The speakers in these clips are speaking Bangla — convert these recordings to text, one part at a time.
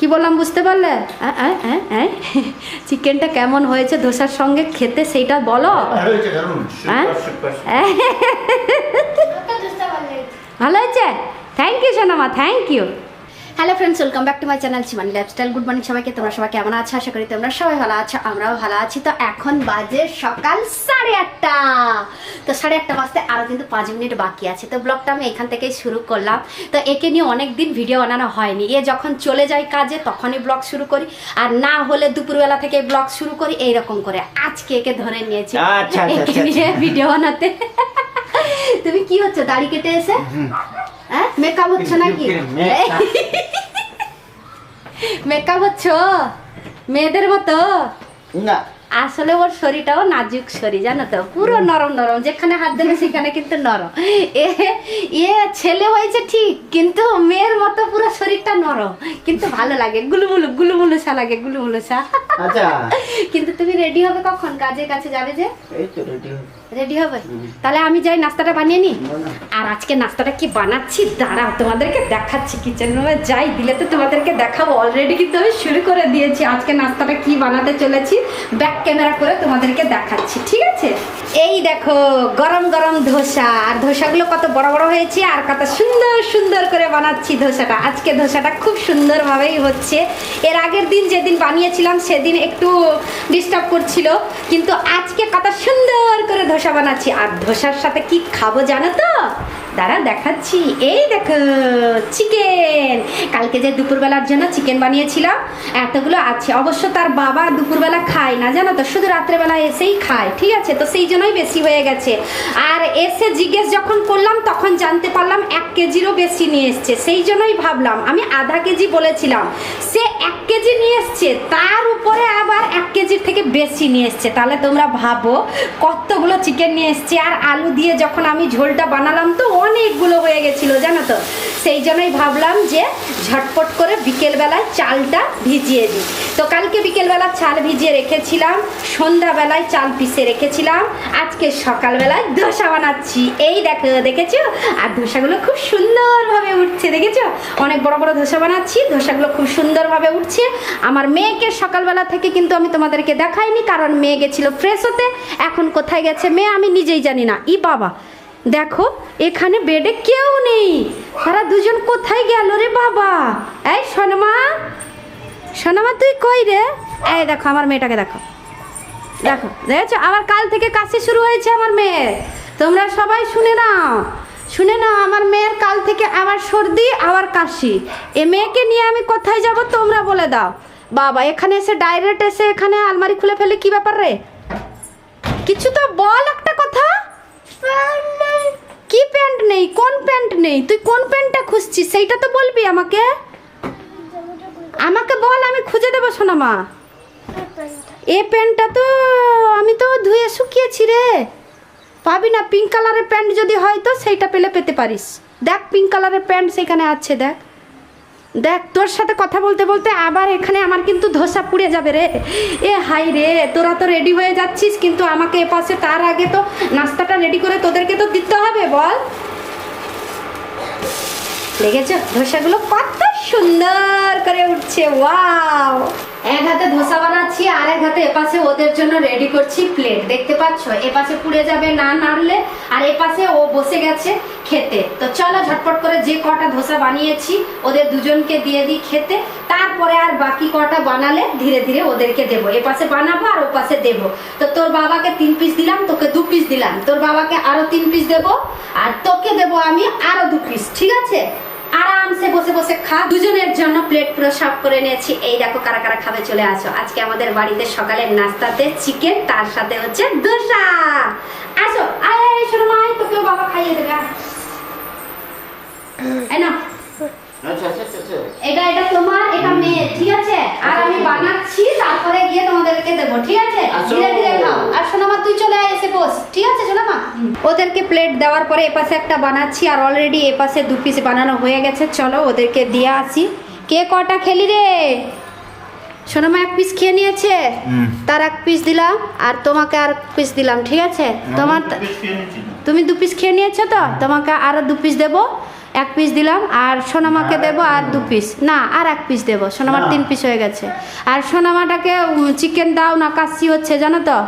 কি বললাম বুঝতে পারলে? চিকেনটা কেমন হয়েছে ধোসার সঙ্গে খেতে সেইটা বলো। ভালো হয়েছে দারুণ। হ্যাঁ? ভালো হয়েছে? থ্যাংক ইউ সোনামা thank you hello friends welcome back to my channel Chimani lifestyle good morning সবাইকে তোমরা সবাই কেমন আছো? আশা করি তোমরা সবাই ভালো আছো আমরাও ভালো আছি। তো এখন বাজে সকাল সাড়ে আটটা। তো সাড়ে আটটা বাজতে আরও কিন্তু পাঁচ মিনিট বাকি আছে। তো ব্লগটা আমি এখান থেকেই শুরু করলাম। তো একে নিয়ে অনেক দিন ভিডিও বানানো হয়নি। এ যখন চলে যায় কাজে তখনই ব্লগ শুরু করি। আর না হলে দুপুরবেলা থেকে ব্লগ শুরু করি এইরকম করে। আজকে একে ধরে নিয়েছি। আচ্ছা, আচ্ছা, একে আচ্ছা, নিয়ে ভিডিও বানাতে। তুমি কি হচ্ছে দাড়ি কেটে এসে? হ্যাঁ? মেকআপ হচ্ছে নাকি? মেকআপ হচ্ছ? মেয়েদের মতো? না। আসলে ওর শরীরটাও নাজুক শরীর জানো তো? পুরো নরম নরম। যেখানে হাত দেবে সেখানে কিন্তু নরম। এ এ ছেলে হয়েছে ঠিক কিন্তু মেয়ের মতো শরীরটা নরম কিন্তু ভালো লাগে। গুলুমুলু গুলুমুলুসা লাগে গুলুমুলুসা আচ্ছা। কিন্তু তুমি রেডি হবে কখন? কাজের কাছে যাবে যে? এই তো রেডি রেডি হবে? তাহলে আমি যাই নাস্তাটা বানিয়ে নিই? আর আজকে নাস্তাটা কি বানাচ্ছি? দাঁড়াও তোমাদেরকে দেখাচ্ছি কিচেন রুমে যাই দিলে তো তোমাদেরকে দেখাবো। অলরেডি কিন্তু আমি শুরু করে দিয়েছি। আজকে নাস্তাটা কি বানাতে চলেছি ব্যাক ক্যামেরা করে তোমাদেরকে দেখাচ্ছি ঠিক আছে? এই দেখো গরম গরম ধোসা। আর ধোসাগুলো কত বড় বড় হয়েছে আর কত সুন্দর সুন্দর করে বানাচ্ছি ধোসাটা। আজকে ধোসাটা খুব সুন্দরভাবেই হচ্ছে। এর আগের দিন যেদিন বানিয়েছিলাম, সেদিন একটু ডিস্টার্ব করছিল। কিন্তু আজকে কত সুন্দর করে ধোসা বানাচ্ছি। আর ধোসার সাথে কি খাব জানো তো? দাঁড়া, দেখাচ্ছি। এই দেখো চিকেন কালকে যে দুপুরবেলার জন্য চিকেন বানিয়েছিলাম, এতগুলো আছে। অবশ্য তার বাবা দুপুরবেলা খায় না, জানো তো? শুধু রাত্রেবেলা এসেই খায়, ঠিক আছে? তো সেই জন্যই বেশি হয়ে গেছে। আর এসে জিজ্ঞেস যখন করলাম, তখন জানতে পারলাম এক কেজিরও বেশি নিয়ে এসছে। সেই জন্যই ভাবলাম, আমি আধা কেজি বলেছিলাম, সে এক কেজি নিয়ে এসছে, তার উপরে আবার এক কেজির থেকে বেশি নিয়ে এসছে। তাহলে তোমরা ভাবো, কতগুলো চিকেন নিয়ে এসছে? আর আলু দিয়ে যখন আমি ঝোলটা বানালাম তো অনেকগুলো হয়ে গেছিল, জানো তো? সেই জন্যই ভাবলাম যে ঝটপট করে বিকেলবেলায় চালটা ভিজিয়ে দিই। তো কালকে বিকেলবেলা চাল ভিজিয়ে রেখেছিলাম, সন্ধ্যাবেলায় চাল পিষে রেখেছিলাম, আজকে সকালবেলায় ধোসা বানাচ্ছি। এই দেখো, দেখেছ? আর ধোসাগুলো খুব সুন্দরভাবে উঠছে, দেখেছ? অনেক বড় বড় ধোসা বানাচ্ছি, ধোসাগুলো খুব সুন্দরভাবে উঠছে। আমার মেয়েকে সকালবেলা থেকে কিন্তু আমি তোমাদেরকে দেখাইনি, কারণ মেয়ে গেছিল ফ্রেশ হতে। এখন কোথায় গেছে মেয়ে আমি নিজেই জানি না। ই বাবা দেখো, এখানে বেডে কেউ নেই। তারা দুজন কোথায় গেল রে বাবা? এই সোনামা সোনামা, তুই কই রে? এই দেখো, আমার মেয়েটাকে দেখো। দেখো, দেখেছ? আবার কাল থেকে কাশি শুরু হয়েছে আমার মেয়ের। তোমরা সবাই শুনে নাও। শুনে নাও, আমার মেয়ের কাল থেকে আবার সর্দি, আবার কাশি। এ মেয়েকে নিয়ে আমি কোথায় যাব তোমরা বলে দাও। বাবা, এখানে এসে ডাইরেক্ট এসে এখানে আলমারি খুলে ফেলে কি ব্যাপার রে? কিছু তো বল একটা কথা। কি প্যান্ট নেই? কোন প্যান্ট নেই? তুই কোন প্যান্টটা খুঁজছিস? সেইটা তো বলবি আমাকে। আমাকে বল, আমি খুঁজে দেবো সোনামা। এ প্যান্টটা তো আমি তো ধুয়ে শুকিয়েছি রে। পাবি না? পিঙ্ক কালারের প্যান্ট যদি হয় তো সেইটা পেলে পেতে পারিস। দেখ পিঙ্ক কালারের প্যান্ট সেখানে আছে, দেখ। দেখ, তোর সাথে কথা বলতে বলতে আবার এখানে আমার কিন্তু ধোসা পুড়ে যাবে রে। এ হাই রে, তোরা তো রেডি হয়ে যাচ্ছিস, কিন্তু আমাকে এ পাশে তার আগে তো নাস্তাটা রেডি করে তোদেরকে তো দিতে হবে, বল। লেগেছ ধসাগুলো কত সুন্দর করে উঠছে, ওয়াও। এক হাতে ধোসা বানাচ্ছি, আর এক হাতে এপাশে ওদের জন্য রেডি করছি প্লেট দেখতে পাচ্ছ? এপাশে পুড়ে যাবে না নাড়লে, আর এপাশে ও বসে গেছে খেতে। তো চলো ঝটপট করে যে কটা ধোসা বানিয়েছি, ওদের দুজনকে দিয়ে দিই খেতে। তারপরে আর বাকি কটা বানালে ধীরে ধীরে ওদেরকে দেবো। এপাশে বানাবো আর ওপাশে দেবো। তো তোর বাবাকে তিন পিস দিলাম, তোকে দু পিস দিলাম। তোর বাবাকে আরও তিন পিস দেবো, আর তোকে দেবো আমি আরও দু পিস ঠিক আছে? আরামসে বসে বসে খা। দুজনের জন্য প্লেট পুরো সাফ করে নিয়েছি। এই দেখো কারা কারা খাবে চলে আসো। আজকে আমাদের বাড়িতে সকালের নাস্তাতে চিকেন তার সাথে হচ্ছে দোসা। আসো। আয় আয় শোনো মা তোকেও বাবা খাইয়ে দেবে। নাও। আচ্ছা আচ্ছা আচ্ছা, এটা এটা তোমার এটা মেয়ে ঠিক আছে? আর আমি বানাচ্ছি তারপরে গিয়ে তোমাদেরকে দেবো ঠিক আছে। ধীরে ধীরে খাও। আর সোনামা তুই চলে আয় এসে বস ঠিক আছে সোনামা? ওদেরকে প্লেট দেওয়ার পরে এপাশে একটা বানাচ্ছি আর অলরেডি এপাশে দু পিস বানানো হয়ে গেছে। চলো ওদেরকে দিয়ে আসি। কে কটা খেলি রে? সোনামা এক পিস খেয়ে নিয়েছে? তার এক পিস দিলাম আর তোমাকে আর পিস দিলাম ঠিক আছে? তোমার। তুমি দু পিস খেয়ে নিয়েছো তো? তোমাকে আরও দু পিস দেবো। এক পিস দিলাম আর সোনামাকে দেবো আর দু পিস না আর এক পিস দেবো। সোনামার তিন পিস হয়ে গেছে। আর সোনামাটাকে চিকেন দাও না কাশি হচ্ছে জানো তো?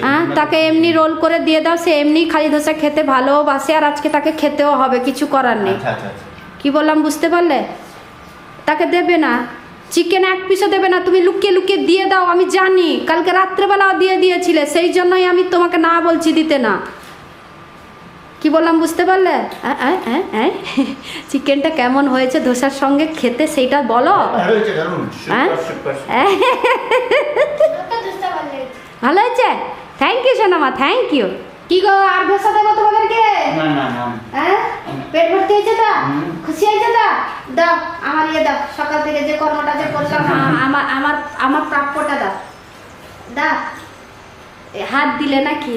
হ্যাঁ তাকে এমনি রোল করে দিয়ে দাও সে এমনি খালি ধোসা খেতে ভালোবাসে আর আজকে তাকে খেতেও হবে কিছু করার নেই। আচ্ছা আচ্ছা আচ্ছা। কি বললাম বুঝতে পারলে? তাকে দেবে না। চিকেন এক পিসও দেবে না তুমি লুকিয়ে লুকিয়ে দিয়ে দাও আমি জানি কালকে রাত্রেবেলাও দিয়ে দিয়েছিলে সেই জন্যই আমি তোমাকে না বলছি দিতে না। কি বললাম বুঝতে পারলে। চিকেনটা কেমন হয়েছে ধোসার সঙ্গে খেতে সেইটা বলো। হ্যাঁ? ভালো হয়েছে? থ্যাংক ইউ সোনামা থ্যাংক ইউ কি গো আর ধোসা দেবো তোমাদেরকে না না না। হ্যাঁ? পেট ভর্তি হয়েছে তো? খুশি হয়েছে তো? দাও আমার ইয়ে দাও সকাল থেকে যে কর্মটা যে করলাম আ- আমার আমার আমার প্রাপ্যটা দাও। দাও। হাত দিলে নাকি?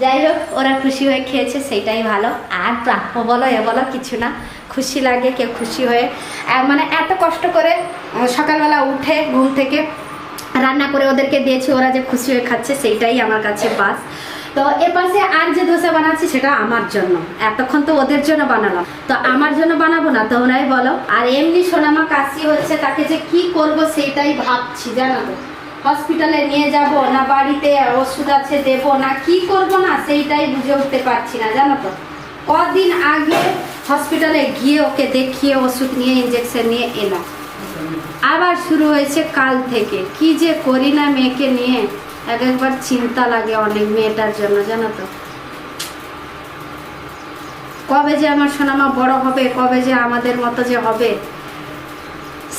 যাই হোক ওরা খুশি হয়ে খেয়েছে সেইটাই ভালো। আর প্রাপ্য বলো এ বলো কিছু না। খুশি লাগে কেউ খুশি হয়ে মানে এত কষ্ট করে সকালবেলা উঠে ঘুম থেকে রান্না করে ওদেরকে দিয়েছি, ওরা যে খুশি হয়ে খাচ্ছে সেইটাই আমার কাছে বাস। তো এপাশে আর যে ধোসা বানাচ্ছি সেটা আমার জন্য। এতক্ষণ তো ওদের জন্য বানালাম। তো আমার জন্য বানাবো না? তো তোমরাই বলো। আর এমনি সোনামা কাশি হচ্ছে, তাকে যে কি করব সেইটাই ভাবছি, জানো হসপিটালে নিয়ে যাব না, বাড়িতে ওষুধ আছে দেব না, কি করব না সেইটাই বুঝে উঠতে পারছি না, জানো তো। কদিন আগে হসপিটালে গিয়ে ওকে দেখিয়ে ওষুধ নিয়ে ইঞ্জেকশন নিয়ে এলাম। আবার শুরু হয়েছে কাল থেকে। কি যে করি না মেয়েকে নিয়ে? এক একবার চিন্তা লাগে অনেক মেয়েটার জন্য, জানো তো। কবে যে আমার সোনামা বড় হবে, কবে যে আমাদের মতো যে হবে,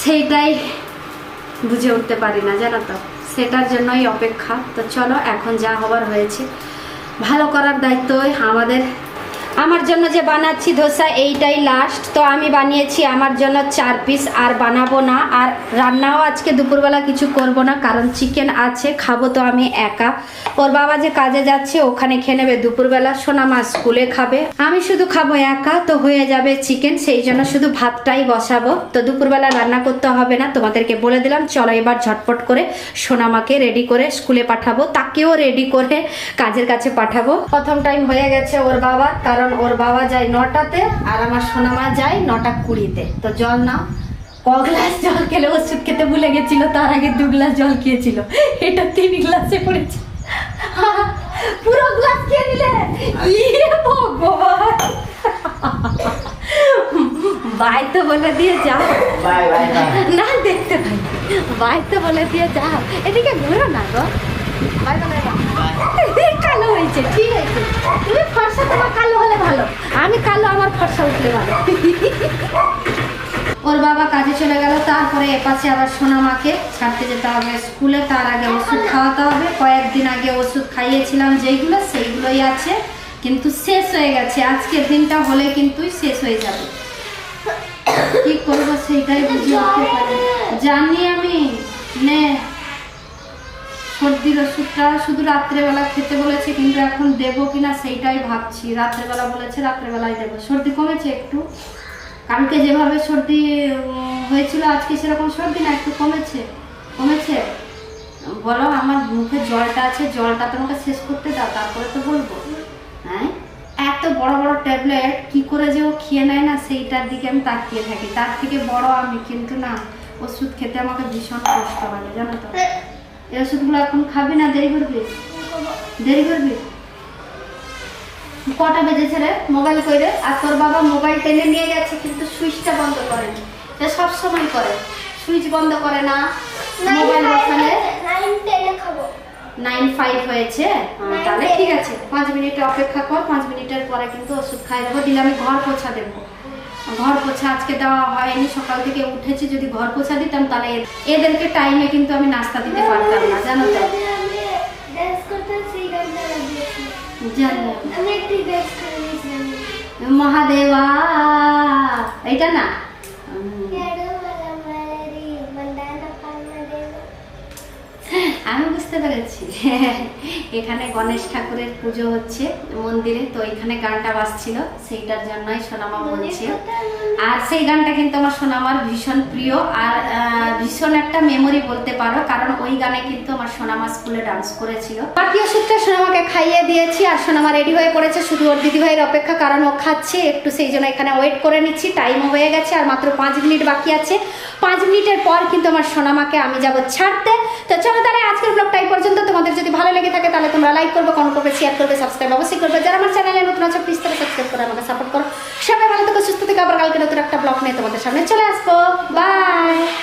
সেইটাই বুঝে উঠতে পারি না, জানো তো। সেটার জন্যই অপেক্ষা। তো চলো, এখন যা হবার হয়েছে। ভালো করার দায়িত্বই আমাদের। আমার জন্য যে বানাচ্ছি ধোসা, এইটাই লাস্ট তো আমি বানিয়েছি আমার জন্য চার পিস আর বানাবো না, আর রান্নাও আজকে দুপুরবেলা কিছু করব না, কারণ চিকেন আছে, খাব তো আমি একা। ওর বাবা যে কাজে যাচ্ছে, ওখানে খেয়ে নেবে দুপুরবেলা, সোনা সোনামা স্কুলে খাবে। আমি শুধু খাব একা, তো হয়ে যাবে চিকেন সেই জন্য শুধু ভাতটাই বসাবো। তো দুপুরবেলা রান্না করতে হবে না, তোমাদেরকে বলে দিলাম, চলো এবার ঝটপট করে সোনামাকে রেডি করে স্কুলে পাঠাবো, তাকেও রেডি করে কাজের কাছে পাঠাবো। প্রথম টাইম হয়ে গেছে ওর বাবা, কারণ ওর বাবা যায় নটাতে আর আমার সোনামা যায় নটা কুড়িতে। তো জল নাও। ক গ্লাস জল খেলে ওষুধ খেতে ভুলে গেছিল তার আগে দু গ্লাস জল খেয়েছিল। এটা তিন গ্লাসে পড়েছে। পুরো গ্লাস খেয়ে নিলে? ইয়ে ভগবান! বাই তো বলে দিয়ে যাও না দেখতে পাই বাই তো বলে দিয়ে যাও এদিকে ঘুরো না গো। বাই। কালো হয়েছে ঠিক আছে তুমি ফর্সা, তোমার কালো হলে ভালো। আমি কালো, আমার ফর্সা উঠলে ভালো। ওর বাবা কাজে চলে গেল, তারপরে এপাশে আবার সোনামাকে ছাড়তে যেতে হবে স্কুলে। তার আগে ওষুধ খাওয়াতে হবে। কয়েকদিন আগে ওষুধ খাইয়েছিলাম, যেইগুলো, সেইগুলোই আছে। কিন্তু শেষ হয়ে গেছে। আজকের দিনটা হলে কিন্তু শেষ হয়ে যাবে। কি করব সেইটাই বুঝে জানি আমি। নে। সর্দির ওষুধটা শুধু রাত্রেবেলা খেতে বলেছে, কিন্তু এখন দেবো কিনা সেইটাই ভাবছি। রাত্রেবেলা বলেছে রাত্রেবেলায় দেবো। সর্দি কমেছে একটু। কালকে যেভাবে সর্দি হয়েছিল, আজকে সেরকম সর্দি না, একটু কমেছে। কমেছে? বলো, আমার মুখে জলটা আছে, জলটা তোমাকে শেষ করতে দাও, তারপরে তো বলব। হ্যাঁ? এত বড় বড় ট্যাবলেট, কি করে যে ও খেয়ে নেয় না, সেইটার দিকে আমি তাকিয়ে থাকি। তার থেকে বড় আমি, কিন্তু না, ওষুধ খেতে আমাকে ভীষণ কষ্ট লাগে, জানো তো। এই ওষুধগুলো এখন খাবি না? দেরি করবি? দেরি করবি? কটা বেজেছে রে মোবাইল কইরে? আর তোর বাবা মোবাইল টেনে নিয়ে গেছে কিন্তু সুইচটা বন্ধ করেনি সে সব সময় করে। সুইচ বন্ধ করে না। মোবাইল বসালে নাইন ফাইভ হয়েছে? তাহলে ঠিক আছে। পাঁচ মিনিট অপেক্ষা কর পাঁচ মিনিটের পরে কিন্তু ওষুধ খাই দেবো। দিলে আমি ঘর পোছা দেবো। ঘর পোছা আজকে দেওয়া হয়নি সকাল থেকে উঠেছি যদি ঘর পোছা দিতাম তাহলে এদেরকে টাইমে কিন্তু আমি নাস্তা দিতে পারতাম না জানো তো। মহাদেবা এটা না উম, আমি বুঝতে পেরেছি। এখানে গণেশ ঠাকুরের পুজো হচ্ছে মন্দিরে তো এখানে গানটা বাজছিল সেইটার জন্যই সোনামা বলছে। আর সেই গানটা কিন্তু আমার সোনামার ভীষণ প্রিয় আর ভীষণ একটা মেমোরি বলতে পারো কারণ ওই গানে কিন্তু আমার সোনামা স্কুলে ডান্স করেছিল। বাকি ওষুধটা সোনামাকে খাইয়ে দিয়েছি আর সোনামা রেডি হয়ে পড়েছে শুধু ওর দিদিভাইয়ের অপেক্ষা কারণ ও খাচ্ছে একটু সেই জন্য এখানে ওয়েট করে নিচ্ছি টাইমও হয়ে গেছে আর মাত্র পাঁচ মিনিট বাকি আছে। পাঁচ মিনিটের পর কিন্তু আমার সোনামাকে আমি যাব ছাড়তে। তো চলো তাহলে আজকের ব্লগটা এই পর্যন্ত। তোমাদের যদি ভালো লেগে থাকে তাহলে তোমরা লাইক করবে কমেন্ট করবে শেয়ার করবে সাবস্ক্রাইব অবশ্যই করবে। যারা আমার চ্যানেলে নতুন আছে প্লিজ তারা সাবস্ক্রাইব করে আমাকে সাপোর্ট করো। সবাই ভালো থেকে, সুস্থ থেকে। আবার কালকে নতুন একটা ব্লগ নিয়ে তোমাদের সামনে চলে আসব। বাই